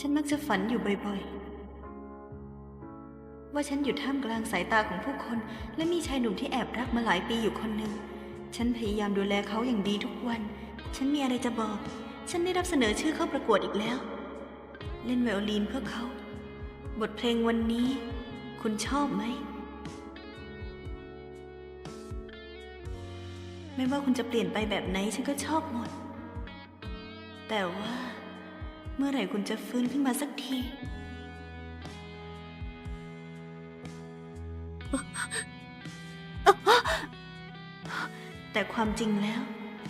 ฉันมักจะฝันอยู่บ่อยๆ ว่าฉันอยู่ท่ามกลางสายตาของผู้คน และมีชายหนุ่มที่แอบรักมาหลายปีอยู่คนหนึ่ง ฉันพยายามดูแลเขาอย่างดีทุกวัน ฉันมีอะไรจะบอก ฉันได้รับเสนอชื่อเข้าประกวดอีกแล้ว เล่นไวโอลินเพื่อเขา บทเพลงวันนี้ คุณชอบไหม ไม่ว่าคุณจะเปลี่ยนไปแบบไหนฉันก็ชอบหมด แต่ว่า เมื่อไหร่คุณจะฟื้นขึ้นมาสักที แต่ความจริงแล้ว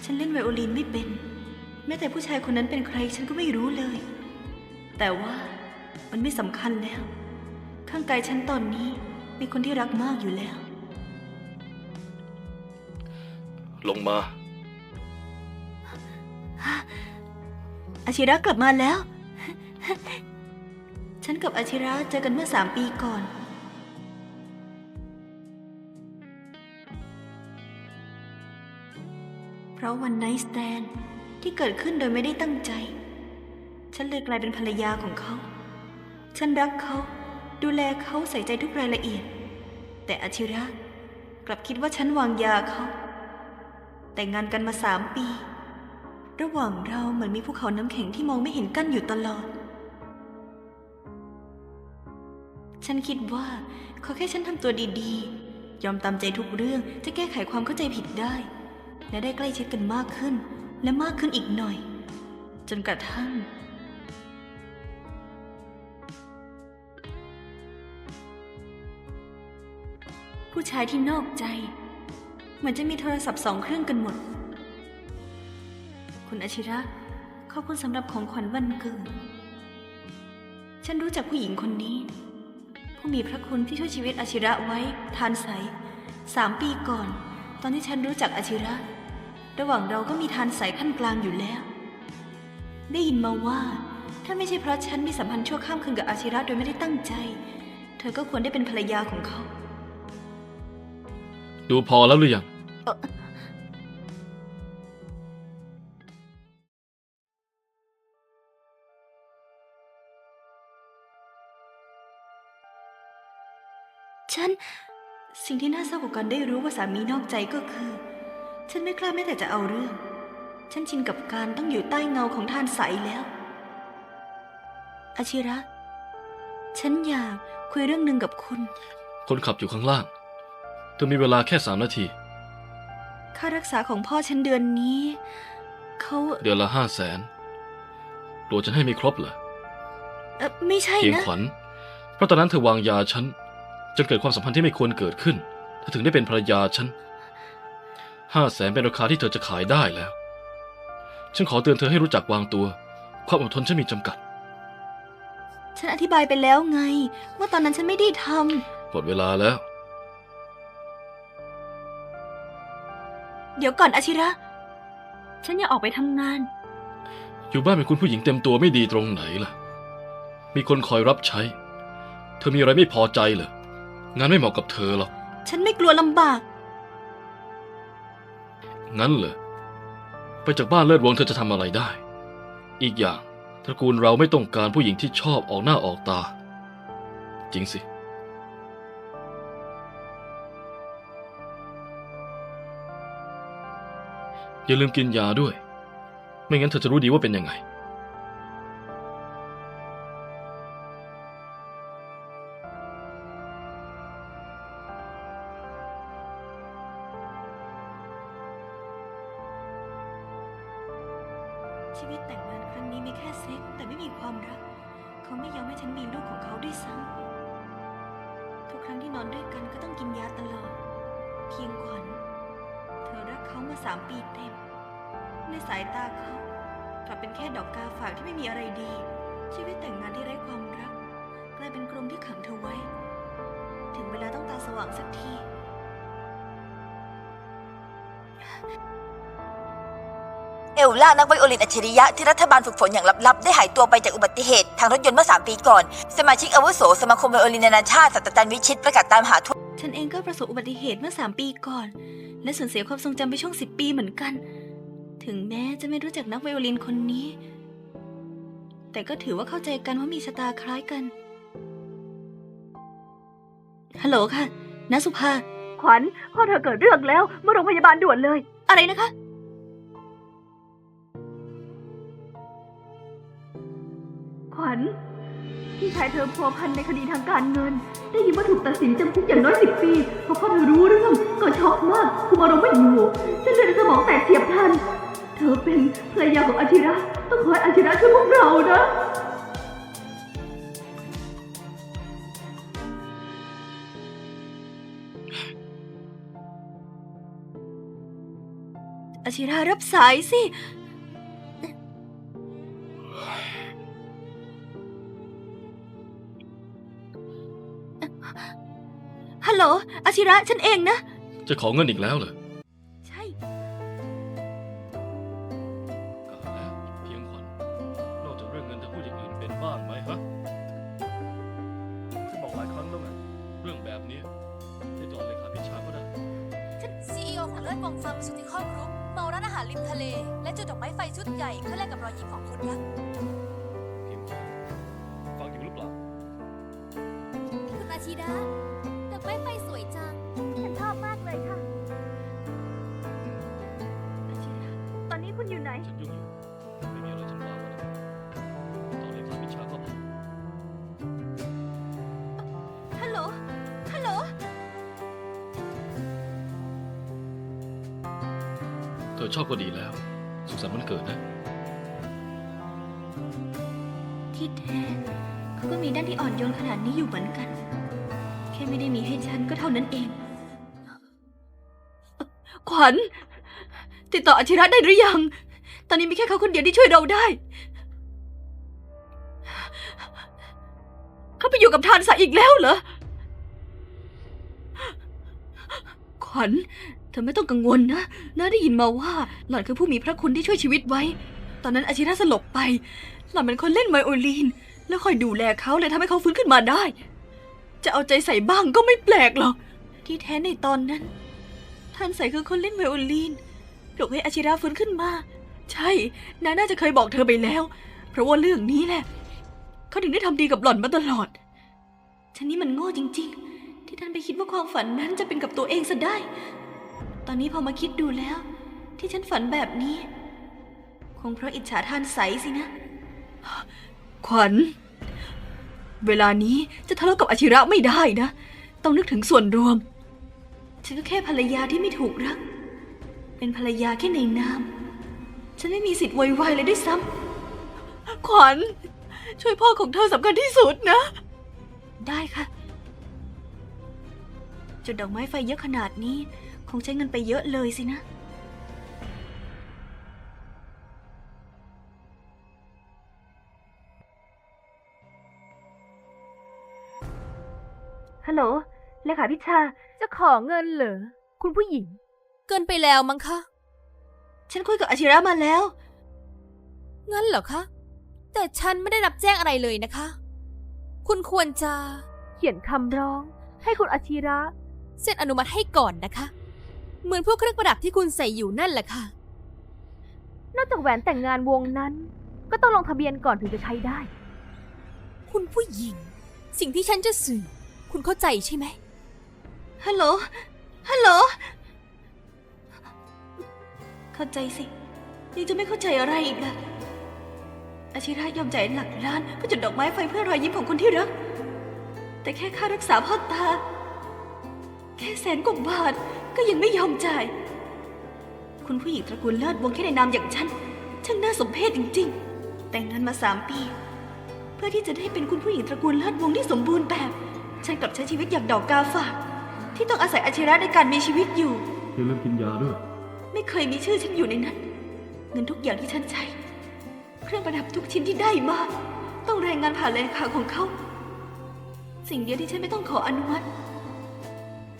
ฉันเล่นไวโอลินไม่เป็น แม้แต่ผู้ชายคนนั้นเป็นใครฉันก็ไม่รู้เลย แต่ว่ามันไม่สำคัญแล้ว ข้างกายฉันตอนนี้มีคนที่รักมากอยู่แล้ว ลงมา อาชิระกลับมาแล้ว ฉันกับอาชิระเจอกันเมื่อสามปีก่อน เพราะวันไนท์สแตนที่เกิดขึ้นโดยไม่ได้ตั้งใจ ฉันเลยกลายเป็นภรรยาของเขา ฉันรักเขา ดูแลเขาใส่ใจทุกรายละเอียด แต่อาชิระกลับคิดว่าฉันวางยาเขา แต่งงานกันมาสามปี ระหว่างเราเหมือนมีภูเขาน้ำแข็งที่มองไม่เห็นกั้นอยู่ตลอด ฉันคิดว่าขาแค่ฉันทำตัวดีๆ ยอมตามใจทุกเรื่องจะแก้ไขความเข้าใจผิดได้ และได้ใกล้ชิดกันมากขึ้น และมากขึ้นอีกหน่อย จนกระทั่ง ผู้ชายที่นอกใจ เหมือนจะมีโทรศัพท์สองเครื่องกันหมด คุณอาชิระ ขอบคุณสำหรับของขวัญวันเกิด ฉันรู้จักผู้หญิงคนนี้ ผู้มีพระคุณที่ช่วยชีวิตอาชิระไว้ ทานใสสามปีก่อน ตอนที่ฉันรู้จักอาชิระ ระหว่างเราก็มีทานใสขั้นกลางอยู่แล้ว ได้ยินมาว่า ถ้าไม่ใช่เพราะฉันมีสัมพันธ์ชั่วข้ามคืนกับอาชิระโดยไม่ได้ตั้งใจ เธอก็ควรได้เป็นภรรยาของเขา ดูพอแล้วหรือยัง สิ่งที่น่าเศร้ากว่าการได้รู้ว่าสามีนอกใจก็คือ ฉันไม่กล้าแม้แต่จะเอาเรื่อง ฉันชินกับการต้องอยู่ใต้เงาของทานใสแล้วอาชิระ ฉันอยากคุยเรื่องหนึ่งกับคุณ คนขับอยู่ข้างล่าง เธอมีเวลาแค่สามนาที ค่ารักษาของพ่อฉันเดือนนี้ เขาเดือนละห้าแสน ตัวฉันให้ไม่ครบเหรอเอ่อไม่ใช่เพียงนะ ขวัญเพราะตอนนั้นเธอวางยาฉัน จนเกิดความสัมพันธ์ที่ไม่ควรเกิดขึ้นเธอถึงได้เป็นภรรยาฉันห้าแสนเป็นราคาที่เธอจะขายได้แล้ว ฉันขอเตือนเธอให้รู้จักวางตัว ความอดทนฉันมีจำกัด ฉันอธิบายไปแล้วไง ว่าตอนนั้นฉันไม่ได้ทหมดเวลาแล้วำเดี๋ยวก่อนอาชิระ ฉันอยากออกไปทำงาน อยู่บ้านเป็นคุณผู้หญิงเต็มตัวไม่ดีตรงไหนล่ะ มีคนคอยรับใช้ เธอมีอะไรไม่พอใจเหรอ งานไม่เหมาะกับเธอหรอกฉันไม่กลัวลำบาก งั้นเหรอ ไปจากบ้านเลิศวงเธอจะทำอะไรได้ อีกอย่างตระกูลเราไม่ต้องการผู้หญิงที่ชอบออกหน้าออกตา จริงสิ อย่าลืมกินยาด้วย ไม่งั้นเธอจะรู้ดีว่าเป็นยังไง เขาไม่ยอมให้ฉันมีลูกของเขาด้วยซ้ำทุกครั้งที่นอนด้วยกันก็ต้องกินยาตลอด เพียงขวัญเธอรักเขามาสามปีเต็ม ในสายตาเขากลับเป็นแค่ดอกกาฝากที่ไม่มีอะไรดี ชีวิตแต่งงานที่ไร้ความรัก กลายเป็นกรงที่ขังเธอไว้ ถึงเวลาต้องตาสว่างสักที เอลล่านักไวโอลินอัจฉริยะที่รัฐบาลฝึกฝนอย่างลับๆ ได้หายตัวไปจากอุบัติเหตุทางรถยนต์เมื่อ 3 ปีก่อน สมาชิกอาวุโสสมาคมไวโอลินนานาชาติศาสตราจารย์วิชิตประกาศตามหาทั่วฉันเองก็ประสบอุบัติเหตุเมื่อสามปีก่อน และสูญเสียความทรงจำไปช่วงสิบปีเหมือนกัน ถึงแม้จะไม่รู้จักนักไวโอลินคนนี้ แต่ก็ถือว่าเข้าใจกันว่ามีชะตาคล้ายกันฮัลโหลค่ะนสุภาขวัญพ่อเธอเกิดเรื่องแล้วมาโรงพยาบาลด่วนเลย อะไรนะคะ ขวัญพี่ชายเธอพัวพันในคดีทางการเงิน ได้ยินว่าถูกตัดสินจำคุกอย่างน้อยสิบปีพอพ่อเธอรู้เรื่องก็ช็อกมากคุมอารมณ์ไม่อยู่เส้นเลือดในสมองแตกเฉียบพลัน เธอเป็นภรรยาของอาชิระ ต้องขอให้อาชิระช่วยพวกเรานะอาชิรารับสายสิ โหลอาชิระฉันเองนะ จะขอเงินอีกแล้วเหรอใช่กาแล้วเพียงขวัญนอกจากเรื่องเงินเธอพูดอย่างอื่นเป็นบ้างไหมฮะฉันบอกหลายครั้งแล้วไงเรื่องแบบนี้ให้จอดเลขาพิชาก็ได้ ซีอีโอของเลิศวงฟาร์มซูติคอลกรุ๊ปเมาร้านอาหารริมทะเล และจุดดอกไม้ไฟชุดใหญ่เพื่อแลกกับรอยยิ้มของคนรัก ชอบก็ดีแล้ว สุขสันต์วันเกิดนะ ที่แท้เขาก็มีด้านที่อ่อนโยนขนาดนี้อยู่เหมือนกัน แค่ไม่ได้มีให้ฉันก็เท่านั้นเอง ขวัญ ติดต่ออาชิระได้หรือยัง ตอนนี้มีแค่เขาคนเดียวที่ช่วยเราได้ เขาไปอยู่กับทานสาอีกแล้วเหรอ ขวัญ เธอไม่ต้องกังวลนะน้าได้ยินมาว่าหล่อนคือผู้มีพระคุณที่ช่วยชีวิตไว้ ตอนนั้นอาชิระสลบไป หล่อนเป็นคนเล่นไวโอลินแล้วคอยดูแลเขาเลยทำให้เขาฟื้นขึ้นมาได้ จะเอาใจใส่บ้างก็ไม่แปลกหรอก ที่แท้ในตอนนั้น ท่านใส่คือคนเล่นไวโอลินปลุกให้อาชิระฟื้นขึ้นมา ใช่น้าน่าจะเคยบอกเธอไปแล้ว เพราะว่าเรื่องนี้แหละ เขาถึงได้ทำดีกับหล่อนมาตลอด ฉันนี่มันโง่จริง ๆ ที่ท่านไปคิดว่าความฝันนั้นจะเป็นกับตัวเองซะได้ ตอนนี้พอมาคิดดูแล้ว ที่ฉันฝันแบบนี้ คงเพราะอิจฉาทานใสสินะ ขวัญ เวลานี้จะทะเลาะกับอาชิระไม่ได้นะ ต้องนึกถึงส่วนรวม ฉันก็แค่ภรรยาที่ไม่ถูกรัก เป็นภรรยาแค่ในนาม ฉันไม่มีสิทธิ์โวยวายเลยด้วยซ้ำขวัญ ช่วยพ่อของเธอสำคัญที่สุดนะ ได้ค่ะ จุดดอกไม้ไฟเยอะขนาดนี้ คงใช้เงินไปเยอะเลยสินะ ฮัลโหล เลขาพิชา จะขอเงินเหรอ คุณผู้หญิง เกินไปแล้วมั้งคะ ฉันคุยกับอาชิระมาแล้ว งั้นเหรอคะ แต่ฉันไม่ได้รับแจ้งอะไรเลยนะคะ คุณควรจะ เขียนคำร้อง ให้คุณอาชิระ เซ็นอนุมัติให้ก่อนนะคะ เหมือนพวกเครื่องประดับที่คุณใส่อยู่นั่นแหละค่ะ นอกจากแหวนแต่งงานวงนั้น ก็ต้องลงทะเบียนก่อนถึงจะใช้ได้ คุณผู้หญิง สิ่งที่ฉันจะสื่อ คุณเข้าใจใช่ไหมฮัลโหล ฮัลโหล เข้าใจสิ ยังจะไม่เข้าใจอะไรอีกล่ะ อาชิระยอมจ่ายหลักล้านเพื่อจุดดอกไม้ไฟเพื่อรอยยิ้มของคนที่รัก แต่แค่ค่ารักษาพ่อตา แค่แสนกว่าบาทก็ยังไม่ยอมจ่าย คุณผู้หญิงตระกูลเลิศวงแค่ในนามอย่างฉันช่างน่าสมเพชจริง ๆ แต่งงานมาสามปี เพื่อที่จะได้เป็นคุณผู้หญิงตระกูลเลิศวงที่สมบูรณ์แบบ ฉันกลับใช้ชีวิตอย่างดอกกาฝาก ที่ต้องอาศัยอาชิระในการมีชีวิตอยู่อย่าลืมกินยาด้วย ไม่เคยมีชื่อฉันอยู่ในนั้น เงินทุกอย่างที่ฉันใช้ เครื่องประดับทุกชิ้นที่ได้มาต้องรายงานผ่านเลขาของเขา สิ่งเดียวที่ฉันไม่ต้องขออนุมัติ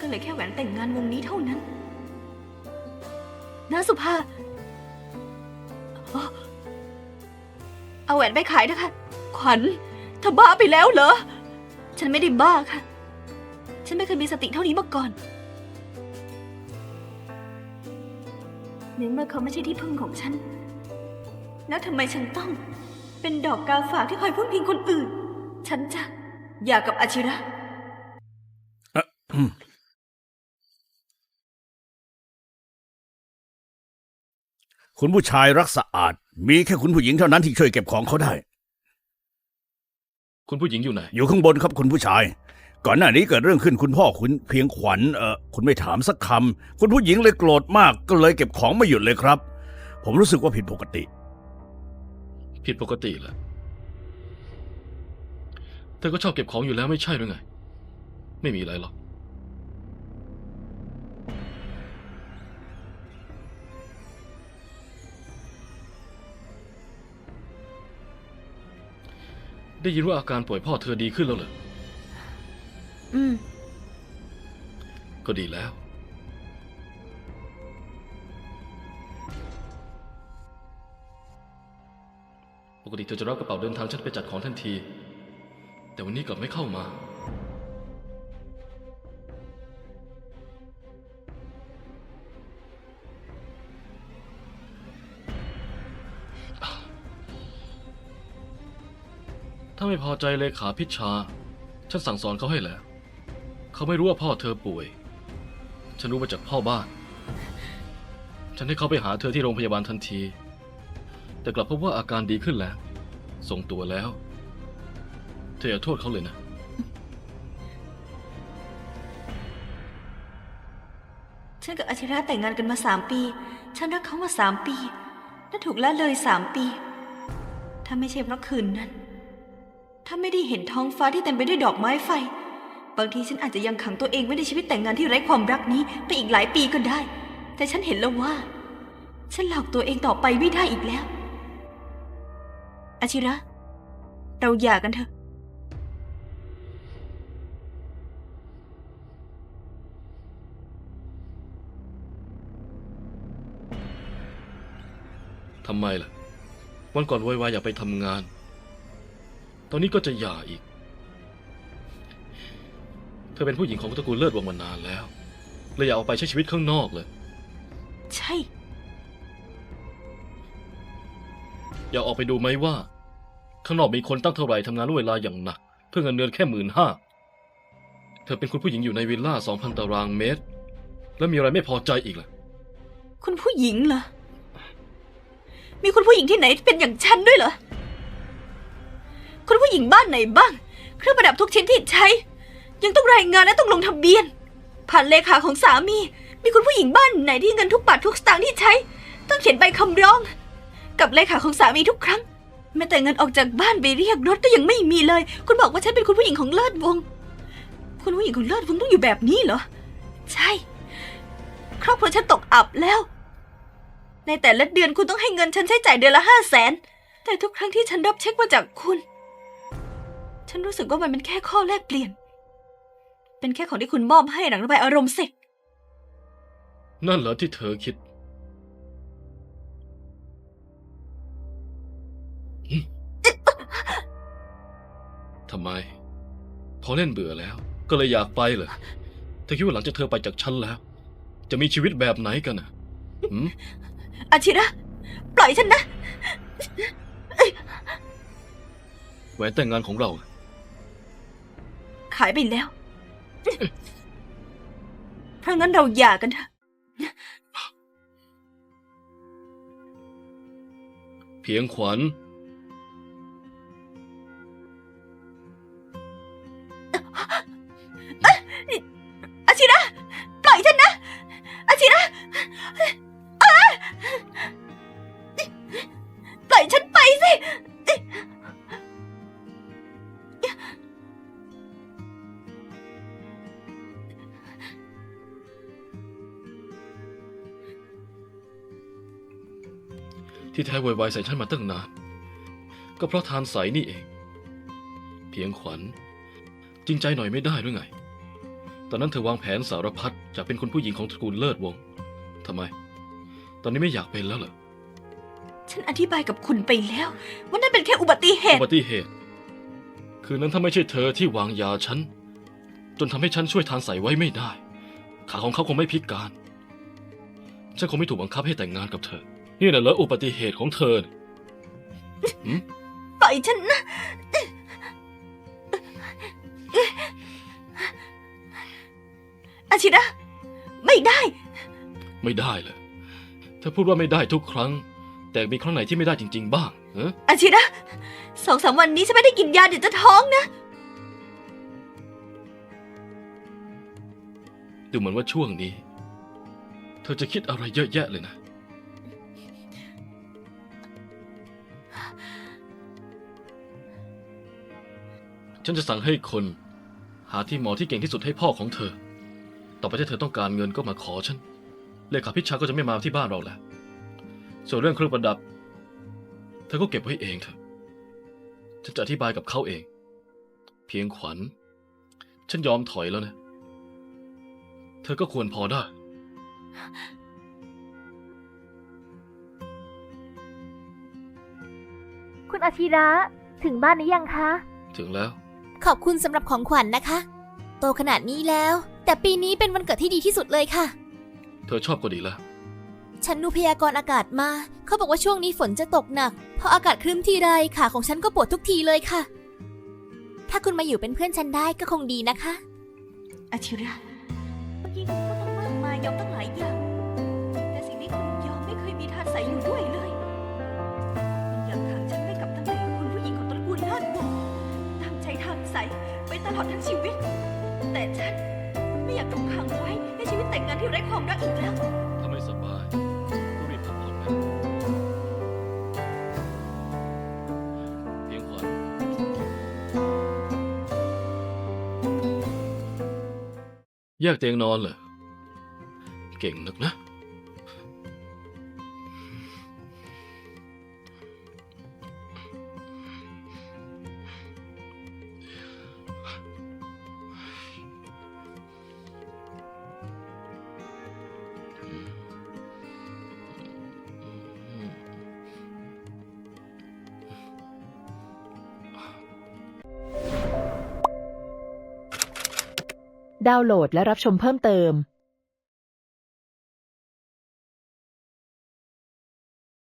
ก็เลยแค่แหวนแต่งงานวงนี้เท่านั้นนาสุภาอเอาแหวนไปขายนะคะ ขวัญเธอบ้าไปแล้วเหรอ ฉันไม่ได้บ้าค่ะ ฉันไม่เคยมีสติเท่านี้มาก่อนในเมื่อเขาไม่ใช่ที่พึ่งของฉัน แล้วทำไมฉันต้อง เป็นดอกกาฝากที่คอยพึ่งพิงคนอื่น ฉันจะ อยากกับอาชิระ คุณผู้ชายรักสะอาด มีแค่คุณผู้หญิงเท่านั้นที่ช่วยเก็บของเขาได้ คุณผู้หญิงอยู่ไหน อยู่ข้างบนครับคุณผู้ชาย ก่อนหน้านี้เกิดเรื่องขึ้นคุณพ่อคุณเพียงขวัญเออคุณไม่ถามสักคำคุณผู้หญิงเลยโกรธมากก็เลยเก็บของไม่หยุดเลยครับ ผมรู้สึกว่าผิดปกติ ผิดปกติแหละเธอก็ชอบเก็บของอยู่แล้วไม่ใช่หรือไง ไม่มีอะไรหรอก ได้ยินว่าอาการป่วยพ่อเธอดีขึ้นแล้วเหรอ อืม ก็ดีแล้ว ปกติเธอจะรับกระเป๋าเดินทางฉันไปจัดของทันที แต่วันนี้กลับไม่เข้ามา ถ้าไม่พอใจเลขาพิชชา ฉันสั่งสอนเขาให้แล้ว เขาไม่รู้ว่าพ่อเธอป่วย ฉันรู้มาจากพ่อบ้าน ฉันให้เขาไปหาเธอที่โรงพยาบาลทันที แต่กลับพบว่าอาการดีขึ้นแล้ว ส่งตัวแล้ว เธออย่าโทษเขาเลยนะ ฉันกับอาชิระแต่งงานกันมาสามปี ฉันรักเขามาสามปี และถูกละเลยสามปี ถ้าไม่ใช่เพราะคืนนั้น ถ้าไม่ได้เห็นท้องฟ้าที่เต็มไปด้วยดอกไม้ไฟ บางทีฉันอาจจะยังขังตัวเองไว้ในชีวิตแต่งงานที่ไร้ความรักนี้ไปอีกหลายปีก็ได้ แต่ฉันเห็นแล้วว่า ฉันหลอกตัวเองต่อไปไม่ได้อีกแล้วอาชิระ เราหย่ากันเถอะ ทำไมล่ะ วันก่อนโวยวายอยากไปทำงาน ตอนนี้ก็จะหย่าอีก เธอเป็นผู้หญิงของตระกูลเลิศวงศ์มานานแล้วเลยอยากออกไปใช้ชีวิตข้างนอกเลย ใช่ อยากออกไปดูไหมว่า ข้างนอกมีคนตั้งเท่าไหร่ทำงานร่วมเวลาอย่างหนัก เพื่อเงินเดือนแค่หมื่นห้าเธอเป็นคุณผู้หญิงอยู่ในวิลล่าสองพันตารางเมตร แล้วมีอะไรไม่พอใจอีกล่ะ คุณผู้หญิงเหรอ มีคุณผู้หญิงที่ไหนที่เป็นอย่างฉันด้วยเหรอ คุณผู้หญิงบ้านไหนบ้าง เครื่องประดับทุกชิ้นที่ใช้ ยังต้องรายงานและต้องลงทะเบียน ผ่านเลขาของสามี มีคุณผู้หญิงบ้านไหนที่เงินทุกบาททุกสตางค์ที่ใช้ ต้องเขียนใบคำร้อง กับเลขาของสามีทุกครั้งแม้แต่เงินออกจากบ้านไปเรียกรถก็ยังไม่มีเลย คุณบอกว่าฉันเป็นคุณผู้หญิงของเลิศวงศ์คุณผู้หญิงของเลิศวงศ์ต้องอยู่แบบนี้เหรอ ใช่ ครอบครัวฉันตกอับแล้ว ในแต่ละเดือนคุณต้องให้เงินฉันใช้จ่ายเดือนละห้าแสนแต่ทุกครั้งที่ฉันรับเช็คมาจากคุณ ฉันรู้สึกว่ามันเป็นแค่ข้อแลกเปลี่ยน เป็นแค่ของที่คุณมอบให้หลังระบายอารมณ์เสร็จ นั่นเหรอที่เธอคิดหึทำไม พอเล่นเบื่อแล้ว ก็เลยอยากไปเหรอ เธอคิดว่าหลังจากเธอไปจากฉันแล้ว จะมีชีวิตแบบไหนกันอะหืมอาชิระ ปล่อยฉันนะ แหวนแต่งงานของเรา ขายไปแล้ว เพราะงั้นเราหย่ากันเถอะ เพียงขวัญ อาชิระ ปล่อยฉันนะ อาชิระ ที่แท้โวยวายใส่ฉันมาตั้งนาน ก็เพราะทานใสนี่เอง เพียงขวัญ จริงใจหน่อยไม่ได้หรือไง ตอนนั้นเธอวางแผนสารพัดจะเป็นคนผู้หญิงของตระกูลเลิศวงศ์ทำไม ตอนนี้ไม่อยากเป็นแล้วเหรอ ฉันอธิบายกับคุณไปแล้ว ว่านั่นเป็นแค่อุบัติเหอุตุบัติเหตุ คืนนั้นถ้าไม่ใช่เธอที่วางยาฉัน จนทำให้ฉันช่วยทานใสไว้ไม่ได้ ขาของเขาคงไม่พิการ ฉันคงไม่ถูกบังคับให้แต่งงานกับเธอ นี่น่ะเหรออุบัติเหตุของเธอหืมปล่อยฉันนะ อาชิระไม่ได้ ไม่ได้เลยเธอพูดว่าไม่ได้ทุกครั้ง แต่มีครั้งไหนที่ไม่ได้จริง ๆ บ้างเอออาชิระสองสามวันนี้ฉันไม่ได้กินยาเดี๋ยวจะท้องนะ ดูเหมือนว่าช่วงนี้ เธอจะคิดอะไรเยอะแยะเลยนะ ฉันจะสั่งให้คน หาที่หมอที่เก่งที่สุดให้พ่อของเธอ ต่อไปถ้าเธอต้องการเงินก็มาขอฉัน เลขาพิชาก็จะไม่มาที่บ้านเราแล้ว ส่วนเรื่องเครื่องประดับ เธอก็เก็บไว้เองเถอะ ฉันจะอธิบายกับเขาเอง เพียงขวัญ ฉันยอมถอยแล้วนะ เธอก็ควรพอได้ คุณอาชิระถึงบ้านหรือยังคะ ถึงแล้ว ขอบคุณสำหรับของขวัญนะคะ โตขนาดนี้แล้ว แต่ปีนี้เป็นวันเกิดที่ดีที่สุดเลยค่ะ เธอชอบก็ดีแล้วฉันดูพยากรณ์อากาศมา เขาบอกว่าช่วงนี้ฝนจะตกหนัก พออากาศครึ้มทีไรขาของฉันก็ปวดทุกทีเลยค่ะ ถ้าคุณมาอยู่เป็นเพื่อนฉันได้ก็คงดีนะคะ อาชิระ เมื่อกี้คุณพูดตั้งมากมายยอมตั้งหลายอย่าง อดทั้งชีวิต แต่ฉันไม่อยากถูกขังไว้ในชีวิตแต่งงานที่ไร้ความรักอีกแล้ว ถ้าไม่สบายก็รีบพักผ่อนนะเพียงขวัญแยกเตียงนอนเหรอ เก่งนักนะ ดาวน์โหลดและรับชมเพิ่มเติม